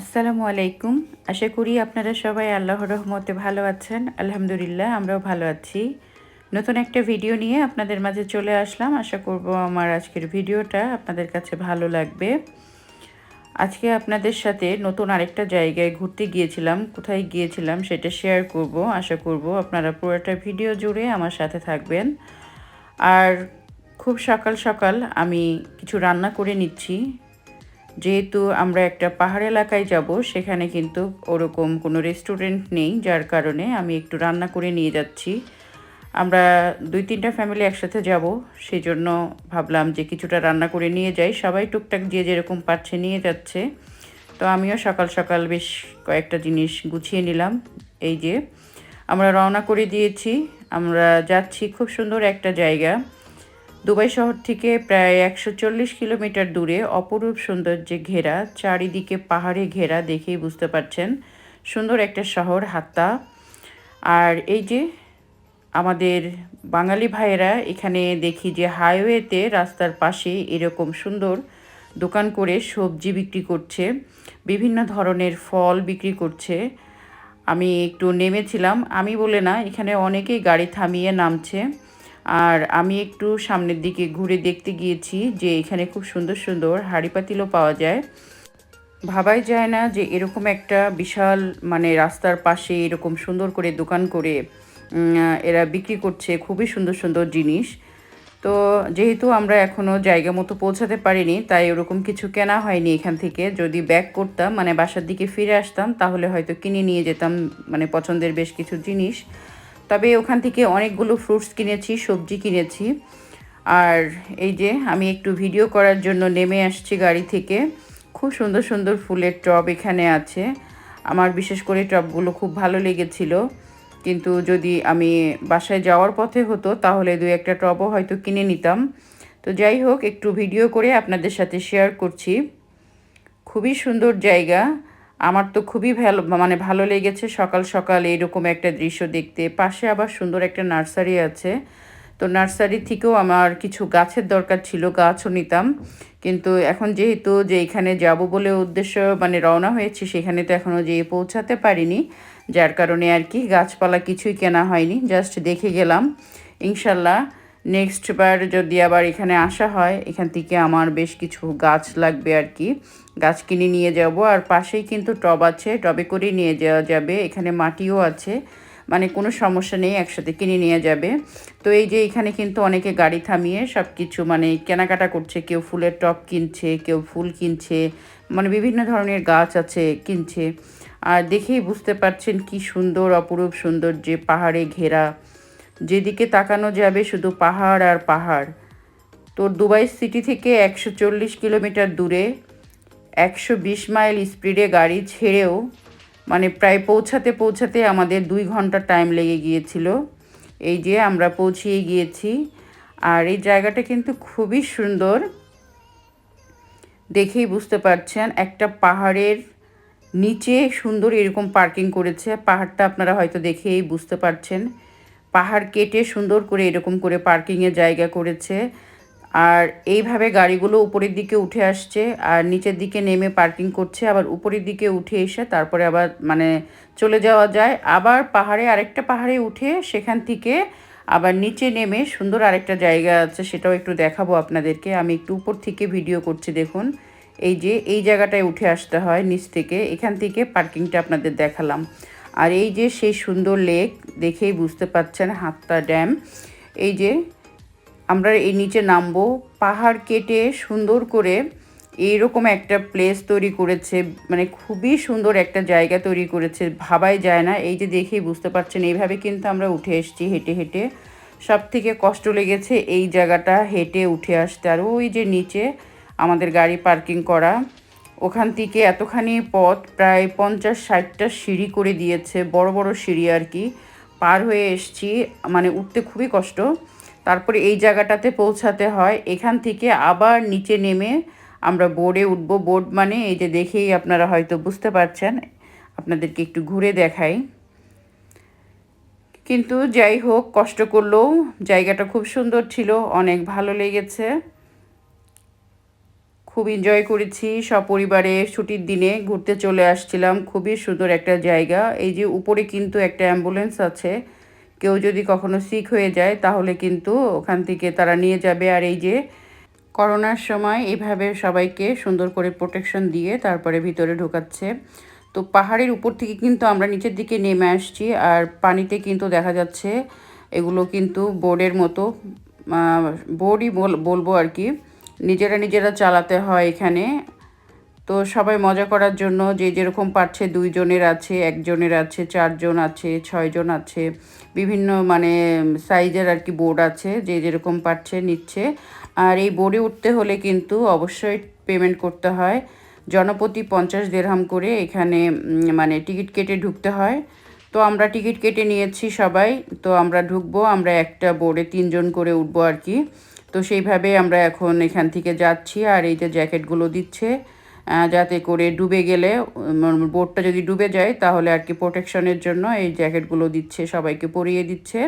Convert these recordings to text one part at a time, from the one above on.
আসসালামু আলাইকুম। আশা করি আপনারা সবাই আল্লাহর রহমতে ভালো আছেন। আলহামদুলিল্লাহ, আমরাও ভালো আছি। নতুন একটা ভিডিও নিয়ে আপনাদের মাঝে চলে আসলাম। আশা করব আমার আজকের ভিডিওটা আপনাদের কাছে ভালো লাগবে। আজকে আপনাদের সাথে নতুন আরেকটা জায়গায় ঘুরতে গিয়েছিলাম, কোথায় গিয়েছিলাম সেটা শেয়ার করব। আশা করব আপনারা পুরোটা ভিডিও জুড়ে আমার সাথে থাকবেন। আর খুব সকাল সকাল আমি কিছু রান্না করে নিচ্ছি। যেহেতু আমরা একটা পাহাড় এলাকায় যাব, সেখানে কিন্তু ওরকম কোনো রেস্টুরেন্ট নেই, যার কারণে আমি একটু রান্না করে নিয়ে যাচ্ছি। আমরা দুই তিনটা ফ্যামিলি একসাথে যাব সেই জন্য ভাবলাম যে কিছুটা রান্না করে নিয়ে যাই। সবাই টুকটাক যে যেরকম পাচ্ছে নিয়ে যাচ্ছে। তো আমিও সকাল সকাল বেশ কয়েকটা জিনিস গুছিয়ে নিলাম। এই যে আমরা রওনা করে দিয়েছি। আমরা যাচ্ছি খুব সুন্দর একটা জায়গা। দুবাই শহর থেকে প্রায় একশো চল্লিশ কিলোমিটার দূরে অপরূপ সৌন্দর্যে ঘেরা, চারিদিকে পাহাড়ে ঘেরা দেখেই বুঝতে পারছেন সুন্দর একটা শহর হাত্তা। আর এই যে আমাদের বাঙালি ভাইয়েরা এখানে দেখি যে হাইওয়েতে রাস্তার পাশে এরকম সুন্দর দোকান করে সবজি বিক্রি করছে, বিভিন্ন ধরনের ফল বিক্রি করছে। আমি একটু নেমেছিলাম, আমি বলে না, এখানে অনেকেই গাড়ি থামিয়ে নামছে। আর আমি একটু সামনের দিকে ঘুরে দেখতে গিয়েছি যে এখানে খুব সুন্দর সুন্দর হাঁড়ি পাতিলও পাওয়া যায়। ভাবাই যায় না যে এরকম একটা বিশাল মানে রাস্তার পাশে এরকম সুন্দর করে দোকান করে এরা বিক্রি করছে খুবই সুন্দর সুন্দর জিনিস। তো যেহেতু আমরা এখনও জায়গা মতো পৌঁছাতে পারিনি, তাই ওরকম কিছু কেনা হয়নি এখান থেকে। যদি ব্যাক করতাম মানে বাসার দিকে ফিরে আসতাম, তাহলে হয়তো কিনে নিয়ে যেতাম মানে পছন্দের বেশ কিছু জিনিস। তবে ওখান থেকে অনেকগুলো ফ্রুটস কিনেছি, সবজি কিনেছি। আর এই যে আমি একটু ভিডিও করার জন্য নেমে আসছি গাড়ি থেকে। খুব সুন্দর সুন্দর ফুলের টব এখানে আছে। আমার বিশেষ করে টবগুলো খুব ভালো লেগেছিল। কিন্তু যদি আমি বাসায় যাওয়ার পথে হতো, তাহলে দু একটা টবও হয়তো কিনে নিতাম। তো যাই হোক, একটু ভিডিও করে আপনাদের সাথে শেয়ার করছি। খুবই সুন্দর জায়গা। আমার তো খুবই ভালো মানে ভালো লেগেছে। সকাল সকাল এরকম একটা দৃশ্য দেখতে। পাশে আবার সুন্দর একটা নার্সারি আছে। তো নার্সারি থেকেও আমার কিছু গাছের দরকার ছিল, গাছও নিতাম। কিন্তু এখন যেহেতু যে এখানে যাব বলে উদ্দেশ্য মানে রওনা হয়েছি, সেখানে তো এখনও যেয়ে পৌঁছাতে পারিনি। যার কারণে আর কি গাছপালা কিছুই কেনা হয়নি। জাস্ট দেখে গেলাম। ইনশাল্লাহ নেক্সট বার যদি আবার এখানে আসা হয়, এখান থেকে আমার বেশ কিছু গাছ লাগবে আর কি। গাছ কিনে নিয়ে যাব, আর পাশেই কিন্তু টব আছে, টবে করে নিয়ে যাওয়া যাবে। এখানে মাটিও আছে মানে কোনো সমস্যা নেই, একসাথে কিনে নিয়ে যাবে। তো এই যে এখানে কিন্তু অনেকে গাড়ি থামিয়ে সব কিছু মানে কেনাকাটা করছে, কেউ ফুলের টব কিনছে, কেউ ফুল কিনছে মানে বিভিন্ন ধরনের গাছ আছে, কিনছে। আর দেখেই বুঝতে পারছেন কি সুন্দর, অপরূপ সুন্দর যে পাহাড়ে ঘেরা যেদিকে তাকানো যাবে শুধু পাহাড় আর পাহাড়। তো দুবাই সিটি থেকে একশো চল্লিশ কিলোমিটার দূরে, একশো বিশ মাইল স্পিডে গাড়ি ছেড়েও মানে প্রায় পৌঁছাতে পৌঁছাতে আমাদের দুই ঘণ্টা টাইম লেগে গিয়েছিল। এই যে আমরা পৌঁছিয়ে গিয়েছি। আর এই জায়গাটা কিন্তু খুবই সুন্দর। দেখেই বুঝতে পারছেন, একটা পাহাড়ের নিচে সুন্দর এরকম পার্কিং করেছে। পাহাড়টা আপনারা হয়তো দেখেই বুঝতে পারছেন। পাহাড় কেটে সুন্দর করে এরকম করে পার্কিংয়ের জায়গা করেছে। আর এইভাবে গাড়িগুলো উপরের দিকে উঠে আসছে আর নিচের দিকে নেমে পার্কিং করছে। আবার উপরের দিকে উঠে এসে তারপরে আবার মানে চলে যাওয়া যায়। আবার পাহাড়ে আরেকটা পাহাড়ে উঠে সেখান থেকে আবার নিচে নেমে সুন্দর আরেকটা জায়গা আছে, সেটাও একটু দেখাবো আপনাদেরকে। আমি একটু উপর থেকে ভিডিও করছি, দেখুন। এই যে এই জায়গাটায় উঠে আসতে হয় নিচ থেকে। এখান থেকে পার্কিংটা আপনাদের দেখালাম। আর এই যে সেই সুন্দর লেক দেখেই বুঝতে পারছেন হাতটা ড্যাম। এই যে আমরা এই নিচে নামবো, পাহাড় কেটে সুন্দর করে এইরকম একটা প্লেস তৈরি করেছে মানে খুবই সুন্দর একটা জায়গা তৈরি করেছে, ভাবাই যায় না। এই যে দেখেই বুঝতে পারছেন, এইভাবে কিন্তু আমরা উঠে এসেছি হেঁটে হেঁটে। সব থেকে কষ্ট লেগেছে এই জায়গাটা হেঁটে উঠে আসতে। আর ওই যে নিচে আমাদের গাড়ি পার্কিং করা ওখান থেকে এতখানি পথ, প্রায় পঞ্চাশ ষাটটা সিঁড়ি করে দিয়েছে, বড় বড় সিঁড়ি আর কি। পার হয়ে এসছি মানে উঠতে খুবই কষ্ট। তারপরে এই জায়গাটাতে পৌঁছাতে হয়। এখান থেকে আবার নিচে নেমে আমরা বোর্ডে উঠবো। বোর্ড মানে এই যে দেখেই আপনারা হয়তো বুঝতে পারছেন, আপনাদেরকে একটু ঘুরে দেখাই। কিন্তু যাই হোক, কষ্ট করলেও জায়গাটা খুব সুন্দর ছিল, অনেক ভালো লেগেছে। খুব এনজয় করেছি। সপরিবারে ছুটির দিনে ঘুরতে চলে আসছিলাম। খুবই সুন্দর একটা জায়গা। এই যে উপরে কিন্তু একটা অ্যাম্বুলেন্স আছে। কেউ যদি কখনো সিক হয়ে যায়, তাহলে কিন্তু ওখান থেকে তারা নিয়ে যাবে। আর এই যে করোনার সময় এভাবে সবাইকে সুন্দর করে প্রোটেকশন দিয়ে তারপরে ভিতরে ঢোকাচ্ছে। তো পাহাড়ের উপর থেকে কিন্তু আমরা নিচের দিকে নেমে আসছি। আর পানিতে কিন্তু দেখা যাচ্ছে এগুলো কিন্তু বোর্ডের মতো বোর্ডই বল, বলব আর কি। নিজেরা নিজেরা চালাতে হয় এখানে। তো সবাই মজা করার জন্য যে যেরকম পারছে দুইজনের আছে, একজনের আছে, চারজন আছে, ছয়জন আছে, বিভিন্ন মানে সাইজের আর কি বোর্ড আছে, যে যেরকম পারছে নিচ্ছে। আর এই বোর্ডে উঠতে হলে কিন্তু অবশ্যই পেমেন্ট করতে হয়। জনপ্রতি পঞ্চাশ দেড়হাম করে এখানে মানে টিকিট কেটে ঢুকতে হয়। তো আমরা টিকিট কেটে নিয়েছি সবাই। তো আমরা ঢুকবো, আমরা একটা বোর্ডে তিনজন করে উঠবো আর কি। তো সেইভাবে আমরা এখন এখান থেকে যাচ্ছি আর এই যে জ্যাকেটগুলো দিচ্ছে যাতে করে ডুবে গেলে বোটটা যদি ডুবে যায় তাহলে আর কি প্রোটেকশনের জন্য এই জ্যাকেটগুলো দিচ্ছে, সবাইকে পরিয়ে দিচ্ছে।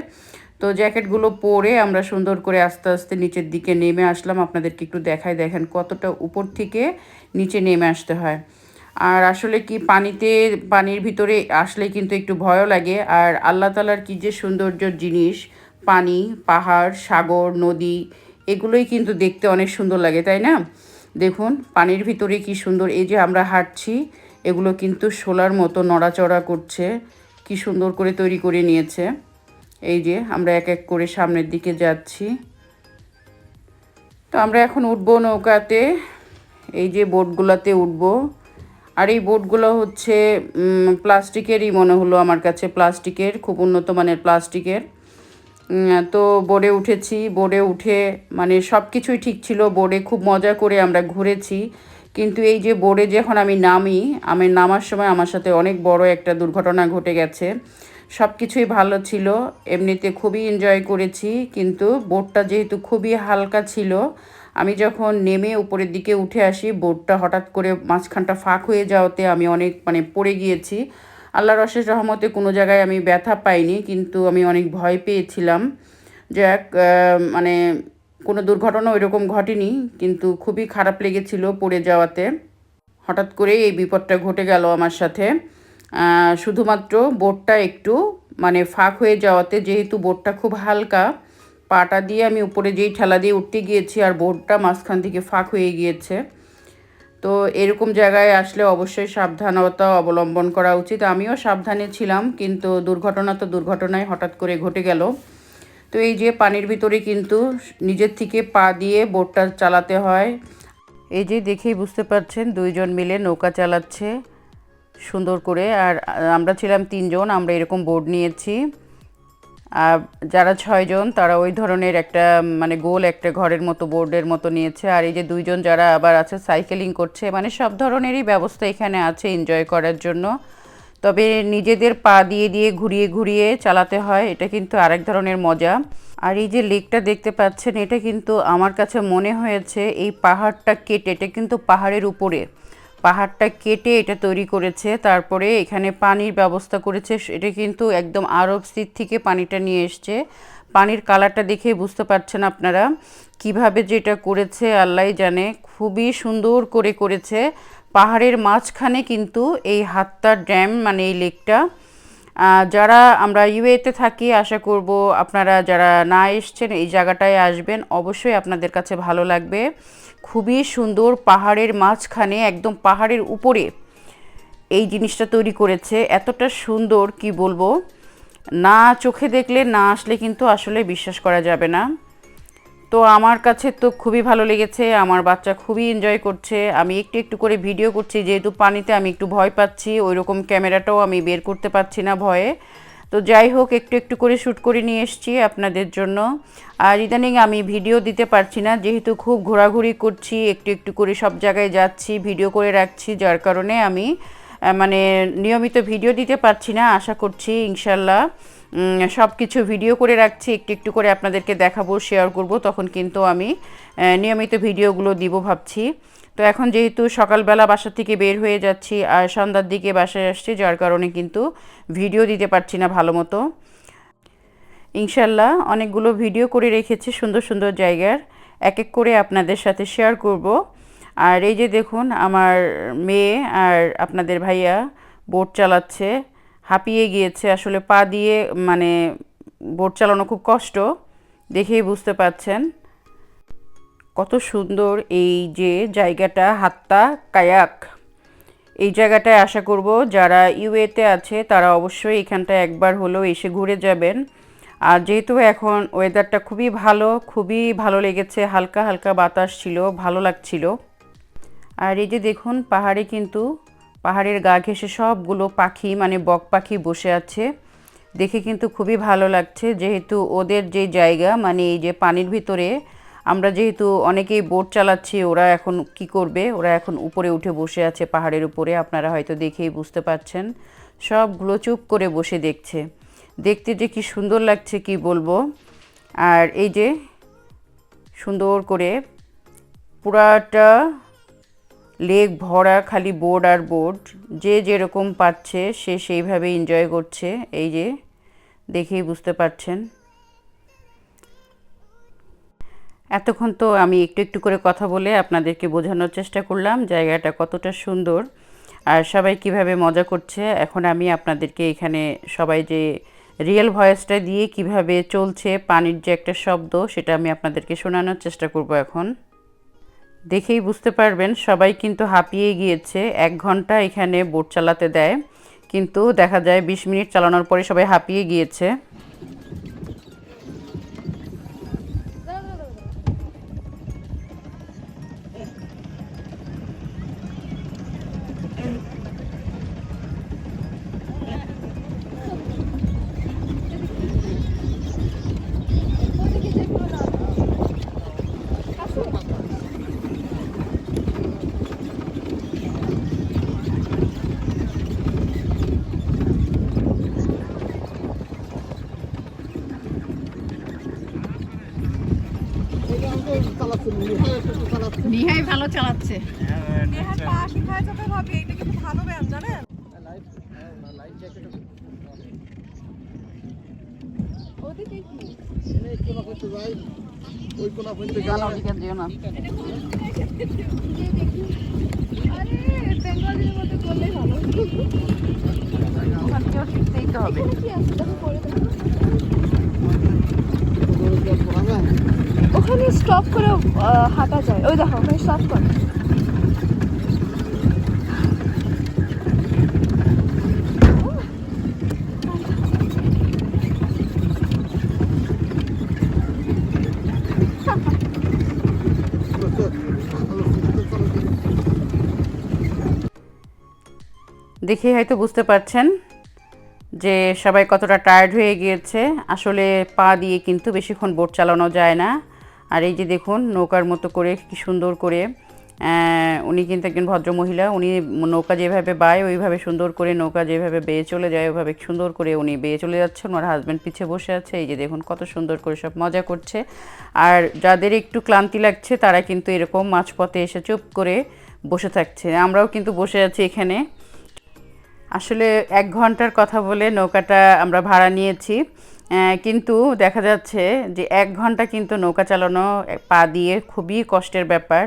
তো জ্যাকেটগুলো পরে আমরা সুন্দর করে আস্তে আস্তে নিচের দিকে নেমে আসলাম। আপনাদেরকে একটু দেখাই দেখেন কতটা উপর থেকে নিচে নেমে আসতে হয়। আর আসলে কি পানিতে, পানির ভিতরে আসলে কিন্তু একটু ভয়ও লাগে। আর আল্লাহ তালার কী যে সৌন্দর্য জিনিস, পানি, পাহাড়, সাগর, নদী এগুলোই কিন্তু দেখতে অনেক সুন্দর লাগে, তাই না? দেখুন, পানির ভিতরে কি সুন্দর। এই যে আমরা হাঁটছি, এগুলো কিন্তু শোলার মতো নড়াচড়া করছে। কি সুন্দর করে তৈরি করে নিয়েছে। এই যে আমরা এক এক করে সামনের দিকে যাচ্ছি। তো আমরা এখন উঠবো নৌকাতে। এই যে বোটগুলোতে উঠবো। আর এই বোটগুলো হচ্ছে প্লাস্টিকেরই মনে হলো আমার কাছে। প্লাস্টিকের, খুব উন্নত মানের প্লাস্টিকের। তো বোর্ডে উঠেছি, বোর্ডে উঠে মানে সব কিছুই ঠিক ছিল, বোর্ডে খুব মজা করে আমরা ঘুরেছি। কিন্তু এই যে বোর্ডে যখন আমি নামি, আমি নামার সময় আমার সাথে অনেক বড় একটা দুর্ঘটনা ঘটে গেছে। সব কিছুই ভালো ছিল, এমনিতে খুবই এনজয় করেছি, কিন্তু বোর্ডটা যেহেতু খুবই হালকা ছিল, আমি যখন নেমে উপরের দিকে উঠে আসি, বোর্ডটা হঠাৎ করে মাঝখানটা ফাঁক হয়ে যাওয়াতে আমি অনেক মানে পড়ে গিয়েছি। আল্লাহর অশেষ রহমতে কোনো জায়গায় আমি ব্যথা পাইনি, কিন্তু আমি অনেক ভয় পেয়েছিলাম। যাক মানে কোনো দুর্ঘটনা ওইরকম ঘটেনি, কিন্তু খুবই খারাপ লেগেছিল পড়ে যাওয়াতে। হঠাৎ করে এই বিপদটা ঘটে গেল আমার সাথে। শুধুমাত্র বোটটা একটু মানে ফাঁক হয়ে যাওয়াতে, যেহেতু বোটটা খুব হালকা, পাটা দিয়ে আমি উপরে যেই ঠেলা দিয়ে উঠতে গিয়েছি, আর বোটটা মাঝখান থেকে ফাঁক হয়ে গিয়েছে। তো এরকম জায়গায় আসলে অবশ্যই সাবধানতা অবলম্বন করা উচিত। আমিও সাবধানে ছিলাম, কিন্তু দুর্ঘটনা তো দুর্ঘটনায় হঠাৎ করে ঘটে গেল। তো এই যে পানির ভিতরে কিন্তু নিজের থেকে পা দিয়ে বোটটা চালাতে হয়। এই যে দেখেই বুঝতে পারছেন, দুইজন মিলে নৌকা চালাচ্ছে সুন্দর করে। আর আমরা ছিলাম তিনজন, আমরা এরকম বোর্ড নিয়েছি। যারা ছয়জন, তারা ওই ধরনের একটা মানে গোল একটা ঘরের মতো, বোর্ডের মতো নিয়েছে। আর এই যে দুইজন যারা আবার আছে, সাইকেলিং করছে মানে সব ধরনেরই ব্যবস্থা এখানে আছে এনজয় করার জন্য। তবে নিজেদের পা দিয়ে দিয়ে ঘুরিয়ে ঘুরিয়ে চালাতে হয়, এটা কিন্তু আরেক ধরনের মজা। আর এই যে লেকটা দেখতে পাচ্ছেন, এটা কিন্তু আমার কাছে মনে হয়েছে, এই পাহাড়টা কেটে, এটা কিন্তু পাহাড়ের উপরে। পাহাড়টা কেটে এটা তৈরি করেছে, তারপরে এখানে পানির ব্যবস্থা করেছে, এটা কিন্তু একদম আরব স্থির থেকে পানিটা নিয়ে এসছে। পানির কালারটা দেখে বুঝতে পারছেন আপনারা কীভাবে যেটা করেছে আল্লাহ জানে। খুবই সুন্দর করে করেছে। পাহাড়ের মাঝখানে কিন্তু এই হাত্তার ড্যাম মানে এই লেকটা। যারা আমরা ইউএতে থাকি, আশা করব আপনারা যারা না এসছেন, এই জায়গাটায় আসবেন, অবশ্যই আপনাদের কাছে ভালো লাগবে। খুবই সুন্দর পাহাড়ের মাঝখানে, একদম পাহাড়ের উপরে এই জিনিসটা তৈরি করেছে। এতটা সুন্দর, কি বলব? না চোখে দেখলে, না আসলে কিন্তু আসলে বিশ্বাস করা যাবে না। তো আমার কাছে তো খুবই ভালো লেগেছে, আমার বাচ্চা খুবই এনজয় করছে। আমি একটু একটু করে ভিডিও করছি, যেহেতু পানিতে আমি একটু ভয় পাচ্ছি ওই রকম ক্যামেরাটাও আমি বের করতে পারছি না ভয়ে। তো যাই হোক, একটু একটু করে শ্যুট করে নিয়ে এসছি আপনাদের জন্য। আর ইদানিং আমি ভিডিও দিতে পারছি না, যেহেতু খুব ঘোরাঘুরি করছি, একটু একটু করে সব জায়গায় যাচ্ছি, ভিডিও করে রাখছি, যার কারণে আমি মানে নিয়মিত ভিডিও দিতে পারছি না, আশা করছি ইনশাল্লাহ সব কিছু ভিডিও করে রাখছি, একটু একটু করে আপনাদেরকে দেখাবো শেয়ার করব, তখন কিন্তু আমি নিয়মিত ভিডিওগুলো দিব ভাবছি। তো এখন যেহেতু সকালবেলা বাসা থেকে বের হয়ে যাচ্ছি আর সন্ধ্যার দিকে বাসায় আসছি, যার কারণে কিন্তু ভিডিও দিতে পারছি না ভালো মতো। ইনশাল্লাহ অনেকগুলো ভিডিও করে রেখেছি সুন্দর সুন্দর জায়গার। এক এক করে আপনাদের সাথে শেয়ার করব। আর এই যে দেখুন, আমার মেয়ে আর আপনাদের ভাইয়া বোট চালাচ্ছে। হাঁপিয়ে গিয়েছে, আসলে পা দিয়ে মানে বোট চালানো খুব কষ্ট, দেখেই বুঝতে পাচ্ছেন কত সুন্দর এই যে জায়গাটা, হাত্তা কায়াক। এই জায়গাটায় আশা করব যারা ইউএতে আছে, তারা অবশ্যই এখানটা একবার হলেও এসে ঘুরে যাবেন। আর যেহেতু এখন ওয়েদারটা খুবই ভালো খুবই ভালো লেগেছে, হালকা হালকা বাতাস ছিল, ভালো লাগছিল। আর এই যে দেখুন, পাহাড়ে কিন্তু পাহাড়ের গা ঘেঁষে সবগুলো পাখি মানে বক পাখি বসে আছে। দেখে কিন্তু খুবই ভালো লাগছে, যেহেতু ওদের যে জায়গা মানে এই যে পানির ভিতরে আমরা যেহেতু অনেকেই বোট চালাচ্ছি, ওরা এখন কি করবে? ওরা এখন উপরে উঠে বসে আছে পাহাড়ের উপরে, আপনারা হয়তো দেখেই বুঝতে পারছেন। সবগুলো চুপ করে বসে দেখছে। দেখতে যে কি সুন্দর লাগছে, কি বলব? আর এই যে সুন্দর করে পুরাটা লেক ভরা, খালি বোর্ড আর বোর্ড যে যেরকম পাচ্ছে, সে সেইভাবে এনজয় করছে। এই যে, দেখেই বুঝতে পারছেন। এতক্ষণ তো আমি একটু একটু করে কথা বলে আপনাদেরকে বোঝানোর চেষ্টা করলাম, জায়গাটা কতটা সুন্দর। আর সবাই কীভাবে মজা করছে, এখন আমি আপনাদেরকে এখানে সবাই যে রিয়েল ভয়েসটা দিয়ে কীভাবে চলছে পানির যে একটা শব্দ, সেটা আমি আপনাদেরকে শোনানোর চেষ্টা করব এখন। দেখেই বুঝতে পারবেন, সবাই কিন্তু হাঁপিয়ে গিয়েছে, এক ঘণ্টা এখানে বোট চালাতে দেয়, কিন্তু দেখা যায় বিশ মিনিট চালানোর পরে সবাই হাঁপিয়ে গিয়েছে। মধ্যে করলেই ভালো শিখতেই তো হবে কি আছে দেখো করে দেখো ওখানে স্টপ করে হাঁটা যায়। ওই দেখো, ওখানে স্টপ করে। দেখে হয়তো বুঝতে পারছেন যে সবাই কতটা টায়ার্ড হয়ে গিয়েছে। আসলে পা দিয়ে কিন্তু বেশিক্ষণ বোট চালানো যায় না। আর এই যে দেখুন, নৌকার মতো করে কি সুন্দর করে উনি কিন্তু একজন ভদ্র মহিলা উনি নৌকা যেভাবে বায়, ওইভাবে সুন্দর করে নৌকা যেভাবে বেয়ে চলে যায়, ওইভাবে সুন্দর করে উনি বেয়ে চলে যাচ্ছেন। ওনার হাজব্যান্ড পিছে বসে আছে, এই যে দেখুন কত সুন্দর করে সব মজা করছে। আর যাদের একটু ক্লান্তি লাগছে, তারা কিন্তু এরকম মাঝপথে এসে চুপ করে বসে থাকছে। আমরাও কিন্তু বসে আছি এখানে। আসলে এক ঘণ্টার কথা বলে নৌকাটা আমরা ভাড়া নিয়েছি। কিন্তু দেখা যাচ্ছে যে এক ঘণ্টা কিন্তু নৌকা চালানো পা দিয়ে খুবই কষ্টের ব্যাপার।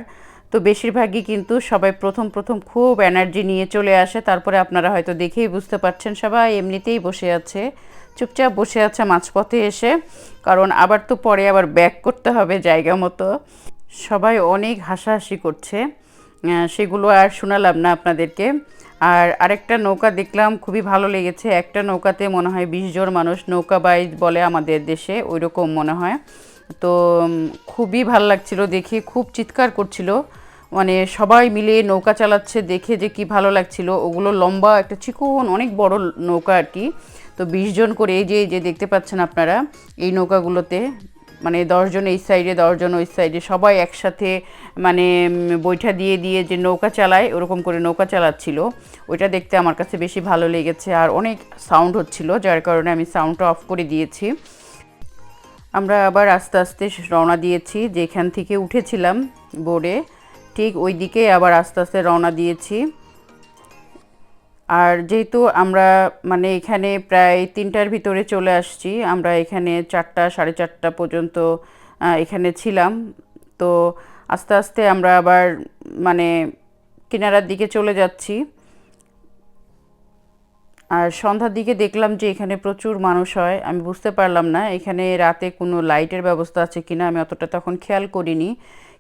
তো বেশিরভাগই কিন্তু সবাই প্রথম প্রথম খুব এনার্জি নিয়ে চলে আসে। তারপরে আপনারা হয়তো দেখেই বুঝতে পারছেন, সবাই এমনিতেই বসে আছে। চুপচাপ বসে আছে মাঝপথে এসে, কারণ আবার তো পরে আবার ব্যাক করতে হবে জায়গা মতো। সবাই অনেক হাসাহাসি করছে। সেগুলো আর শোনালাম না আপনাদেরকে। আর আরেকটা নৌকা দেখলাম, খুবই ভালো লেগেছে। একটা নৌকাতে মনে হয় বিশ জন মানুষ নৌকা বাইজ বলে আমাদের দেশে ওই রকম মনে হয়। তো খুবই ভালো লাগছিল দেখে, খুব চিৎকার করছিল। মানে সবাই মিলে নৌকা চালাচ্ছে দেখে যে কি ভালো লাগছিল। ওগুলো লম্বা, একটা চিকন, অনেক বড় নৌকা আর কি। তো বিশ জন করে এই যে এই যে দেখতে পাচ্ছেন আপনারা, এই নৌকাগুলোতে। মানে দশজন এই সাইডে দশজন ওই সাইডে সবাই একসাথে মানে বৈঠা দিয়ে দিয়ে যে নৌকা চালায়, ওরকম করে নৌকা চালাচ্ছিল। ওইটা দেখতে আমার কাছে বেশি ভালো লেগেছে আর অনেক সাউন্ড হচ্ছিল, যার কারণে আমি সাউন্ডটা অফ করে দিয়েছি। আমরা আবার আস্তে আস্তে রওনা দিয়েছি, যেখান থেকে উঠেছিলাম বোর্ডে ঠিক ওই দিকে আবার আস্তে আস্তে রওনা দিয়েছি। আর যেহেতু আমরা মানে এখানে প্রায় তিনটার ভিতরে চলে আসছি, আমরা এখানে চারটা, সাড়ে চারটা পর্যন্ত এখানে ছিলাম। তো আস্তে আস্তে আমরা আবার মানে কিনারার দিকে চলে যাচ্ছি। আর সন্ধ্যার দিকে দেখলাম যে এখানে প্রচুর মানুষ হয়, আমি বুঝতে পারলাম না এখানে রাতে কোনো লাইটের ব্যবস্থা আছে কিনা, আমি অতটা তখন খেয়াল করিনি।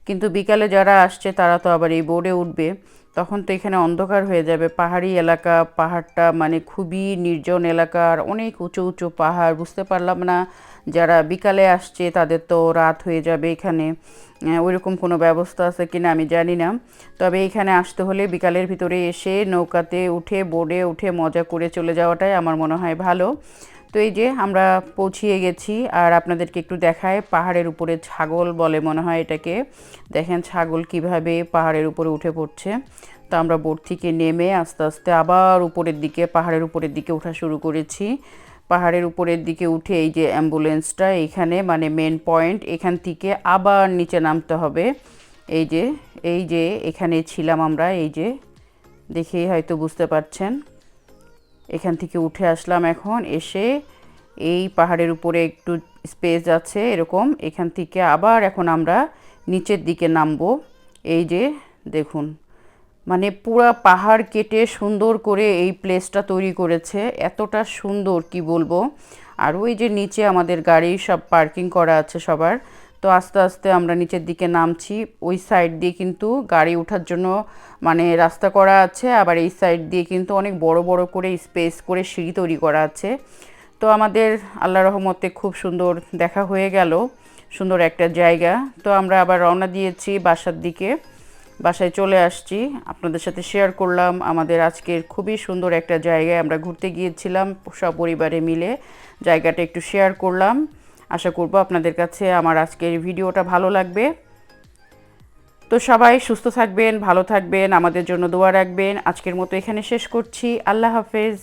কিন্তু বিকালে যারা আসছে তারা তো আবার এই বোর্ডে উঠবে। তখন তো এখানে অন্ধকার হয়ে যাবে। পাহাড়ি এলাকা, পাহাড়টা মানে খুবই নির্জন এলাকার অনেক উঁচু উঁচু পাহাড়, বুঝতে পারলাম না। যারা বিকালে আসছে তাদের তো রাত হয়ে যাবে এখানে। ওইরকম কোনো ব্যবস্থা আছে কিনা আমি জানি না। তবে এখানে আসতে হলে বিকালের ভিতরে এসে নৌকাতে উঠে বোর্ডে উঠে মজা করে চলে যাওয়াটাই আমার মনে হয় ভালো। তো এই যে আমরা পৌঁছিয়ে গেছি আর আপনাদেরকে একটু দেখায়, পাহাড়ের উপরে ছাগল বলে মনে হয় এটাকে। দেখেন ছাগল কীভাবে পাহাড়ের উপরে উঠে পড়ছে। তো আমরা বোট থেকে নেমে আস্তে আস্তে আবার উপরের দিকে, পাহাড়ের উপরের দিকে ওঠা শুরু করেছি। পাহাড়ের উপরের দিকে উঠে এই যে অ্যাম্বুলেন্সটা এইখানে মানে মেন পয়েন্ট, এখান থেকে আবার নিচে নামতে হবে। এই যে এই যে এখানে ছিলাম আমরা, এই যে, দেখেই হয়তো বুঝতে পারছেন। এখান থেকে উঠে আসলাম এখন, এসে এই পাহাড়ের উপরে একটু স্পেস আছে এরকম, এখান থেকে আবার এখন আমরা নিচের দিকে নামবো। এই যে, দেখুন মানে পুরা পাহাড় কেটে সুন্দর করে এই প্লেসটা তৈরি করেছে, এতটা সুন্দর, কি বলব? আর ওই যে নিচে আমাদের গাড়ি সব পার্কিং করা আছে সবার তো আস্তে আস্তে আমরা নিচের দিকে নামছি। ওই সাইড দিয়ে কিন্তু গাড়ি ওঠার জন্য মানে রাস্তা করা আছে, আবার এই সাইড দিয়ে কিন্তু অনেক বড় বড় করে স্পেস করে সিঁড়ি তৈরি করা আছে। তো আমাদের আল্লাহ রহমতে খুব সুন্দর দেখা হয়ে গেল, সুন্দর একটা জায়গা। তো আমরা আবার রওনা দিয়েছি বাসার দিকে, বাসায় চলে আসছি। আপনাদের সাথে শেয়ার করলাম আমাদের আজকের খুবই সুন্দর একটা জায়গায় আমরা ঘুরতে গিয়েছিলাম সপরিবারে মিলে। জায়গাটা একটু শেয়ার করলাম। আশা করব আপনাদের কাছে আমার আজকের ভিডিওটা ভালো লাগবে। তো সবাই সুস্থ থাকবেন, ভালো থাকবেন, আমাদের জন্য দোয়া রাখবেন। আজকের মতো এখানে শেষ করছি। আল্লাহ হাফেজ।